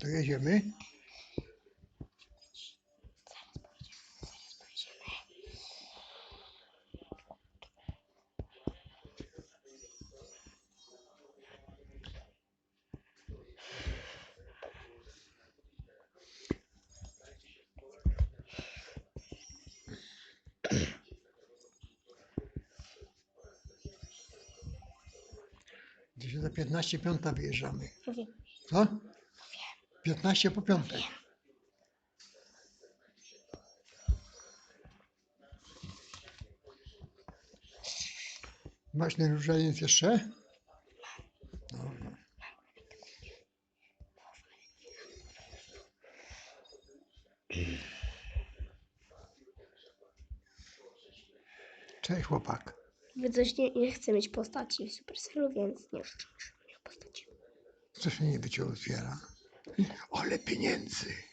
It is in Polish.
To jedziemy. Gdzieś za 15 piąta wyjeżdżamy. Co? 15 po piątej. Masz ten jeszcze? Dobra. Cześć chłopak. Wy coś nie, nie chcę mieć postaci w Supercellu, więc nie życzę mieć postaci. Co się niby cię otwiera? Ale pieniędzy.